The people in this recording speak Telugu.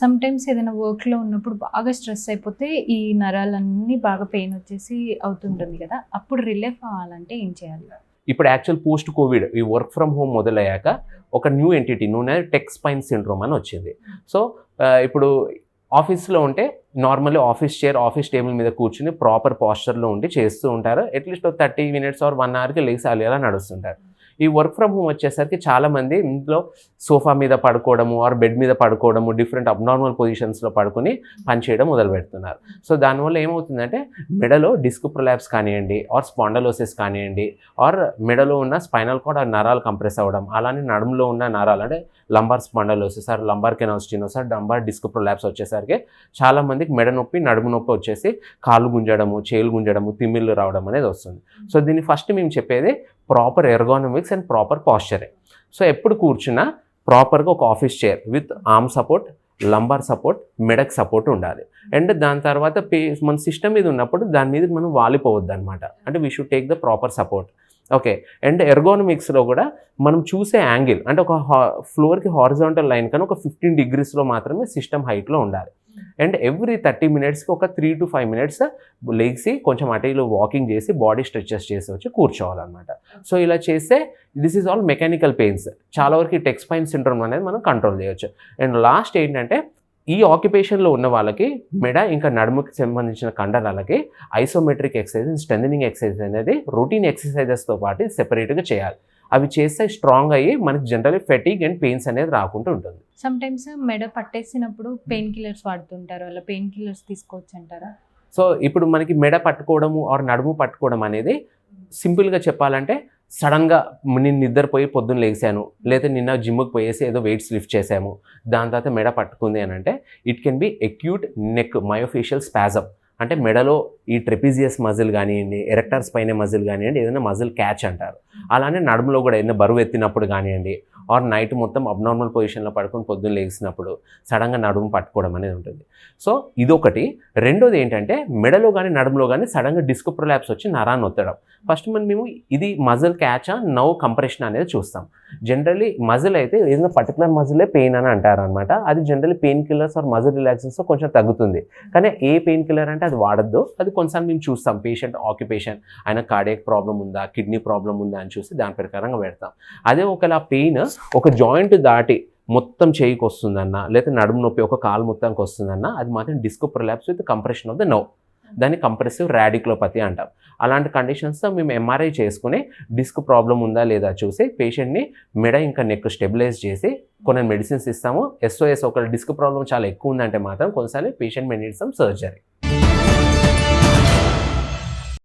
సమ్ టైమ్స్ ఏదైనా వర్క్లో ఉన్నప్పుడు బాగా స్ట్రెస్ అయిపోతే ఈ నరాలన్నీ బాగా పెయిన్ వచ్చేసి అవుతుంటుంది కదా అప్పుడు రిలీఫ్ అవ్వాలంటే ఏం చేయాలి? ఇప్పుడు యాక్చువల్ పోస్ట్ కోవిడ్ ఈ వర్క్ ఫ్రమ్ హోమ్ మొదలయ్యాక ఒక న్యూ ఎంటిటీ నూనె టెక్ స్పైన్ సిండ్రోమ్ అని వచ్చింది. సో ఇప్పుడు ఆఫీస్లో ఉంటే normally office chair office table మీద కూర్చుని ప్రాపర్ పాస్చర్లో ఉండి చేస్తూ ఉంటారు. At least thirty minutes or one అవర్కి లేచి అలా నడుస్తుంటారు. ఈ వర్క్ ఫ్రమ్ హోమ్ వచ్చేసరికి చాలామంది ఇంట్లో సోఫా మీద పడుకోవడము ఆర్ బెడ్ మీద పడుకోవడము డిఫరెంట్ అబ్నార్మల్ పొజిషన్స్లో పడుకొని పనిచేయడం మొదలు పెడుతున్నారు సో దానివల్ల ఏమవుతుందంటే మెడలో డిస్క్ ప్రొలాబ్స్ కానివ్వండి ఆర్ స్పాండలోసిస్ కానివ్వండి ఆర్ మెడలో ఉన్న స్పైనల్ కార్డ్ ఆ నరాలు కంప్రెస్ అవ్వడం అలానే నడుములో ఉన్న నరాలు అంటే lumbar spondylosis or lumbar canal stenosis or lumbar disc prolapse వచ్చేసరికి చాలామందికి మెడ నొప్పి నడుము నొప్పి వచ్చేసి కాళ్ళు గుంజడము చేలు గుంజడము తిమ్మిళ్ళు రావడం అనేది వస్తుంది. సో దీన్ని ఫస్ట్ మేము చెప్పేది ప్రాపర్ ఎర్గానమిక్స్ అండ్ ప్రాపర్ పాస్చరే సో ఎప్పుడు కూర్చున్నా ప్రాపర్గా ఒక office chair with arm support lumbar support Medak support ఉండాలి. అండ్ దాని తర్వాత పే మన సిస్టమ్ మీద ఉన్నప్పుడు దాని మీద మనం వాలిపోవద్దు అనమాట అంటే we should take the proper support okay and ఎర్గోనమిక్స్లో కూడా మనం చూసే యాంగిల్ అంటే ఒక హా ఫ్లోర్కి హారిజాంటల్ లైన్ కానీ ఒక ఫిఫ్టీన్ డిగ్రీస్లో మాత్రమే సిస్టమ్ హైట్లో ఉండాలి. అండ్ ఎవ్రీ థర్టీ మినిట్స్కి ఒక త్రీ టు ఫైవ్ మినిట్స్ లేచి కొంచెం అటు ఇటు వాకింగ్ చేసి బాడీ స్ట్రెచెస్ చేసి వచ్చి కూర్చోవాలన్నమాట సో ఇలా చేస్తే this is all mechanical pains. చాలా వరకు టెక్స్ పైన్ సిండ్రోమ్ అనేది మనం కంట్రోల్ చేయొచ్చు. అండ్ లాస్ట్ ఏంటంటే ఈ ఆక్యుపేషన్లో ఉన్న వాళ్ళకి మెడ ఇంకా నడుముకి సంబంధించిన కండరాలకి ఐసోమెట్రిక్ ఎక్సర్సైజ్ స్ట్రెంథనింగ్ ఎక్సర్సైజ్ అనేది రొటీన్ ఎక్సర్సైజెస్తో పాటు సెపరేట్గా చేయాలి. అవి చేస్తే స్ట్రాంగ్ అయ్యి మనకి జనరల్లీ ఫెటిక్ అండ్ పెయిన్స్ అనేది రాకుండా ఉంటుంది. సమ్ టైమ్స్ మెడ పట్టేసినప్పుడు పెయిన్ కిల్లర్స్ వాడుతుంటారు. అలా పెయిన్ కిల్లర్స్ తీసుకోవచ్చు అంటారా? సో ఇప్పుడు మనకి మెడ పట్టుకోవడము ఆర్ నడుము పట్టుకోవడం అనేది సింపుల్గా చెప్పాలంటే సడన్గా నేను నిద్రపోయి పొద్దున్న లేచాను లేదా నిన్న జిమ్కి పోయేసి ఏదో వెయిట్స్ లిఫ్ట్ చేసాము దాని తర్వాత మెడ పట్టుకుంది అని అంటే it can be acute neck myofascial spasm అంటే మెడలో ఈ ట్రెపిజియస్ మజిల్ కానివ్వండి ఎరెక్టర్స్ పైన మజిల్ కానివ్వండి ఏదైనా మజిల్ క్యాచ్ అంటారు. అలానే నడుములో కూడా ఏదైనా బరువు ఎత్తినప్పుడు కానివ్వండి ఆర్ నైట్ మొత్తం అబ్నార్మల్ పొజిషన్లో పడుకొని పొద్దున్న లేచినప్పుడు సడన్గా నడుము పట్టుకోవడం అనేది ఉంటుంది. సో ఇదొకటి. రెండోది ఏంటంటే మెడలో కానీ నడుములో కానీ సడన్గా డిస్క్ ప్రొలాప్స్ వచ్చి నరాన్ని ఒత్తడం ఫస్ట్ మనం మేము ఇది మజిల్ క్యాచా నవ్ కంప్రెషన్ అనేది చూస్తాం. జనరలీ మజిల్ అయితే ఏదైనా పర్టికులర్ మజిలే పెయిన్ అని అంటారనమాట అది generally pain killers or muscle relaxants కొంచెం తగ్గుతుంది. కానీ ఏ పెయిన్ కిల్లర్ అంటే అది వాడద్దు. అది కొన్నిసార్లు మేము చూస్తాం. పేషెంట్ ఆక్యుపేషన్ ఆయన కార్డియక్ ప్రాబ్లం ఉందా కిడ్నీ ప్రాబ్లం ఉందా అని చూసి దాని ప్రకారంగా పెడతాం. అదే ఒకవేళ ఆ పెయిన్ ఒక జాయింట్ దాటి మొత్తం చేయికి వస్తుందన్న లేదా నడుము నొప్పి ఒక కాలు మొత్తానికి వస్తుందన్న అది మాత్రం disc prolapse with compression of the nerve దాన్ని కంప్రెసివ్ రాడిక్లోపతి అంటాం. అలాంటి కండిషన్స్తో మేము ఎంఆర్ఐ చేసుకుని డిస్క్ ప్రాబ్లం ఉందా లేదా చూసి పేషెంట్ని మెడ ఇంకా నెక్ స్టెబిలైజ్ చేసి కొన్ని మెడిసిన్స్ ఇస్తాము. ఎస్ఓఎస్ ఒక డిస్క్ ప్రాబ్లం చాలా ఎక్కువ ఉందంటే మాత్రం కొన్నిసార్లు పేషెంట్ మే సమ్ సర్జరీ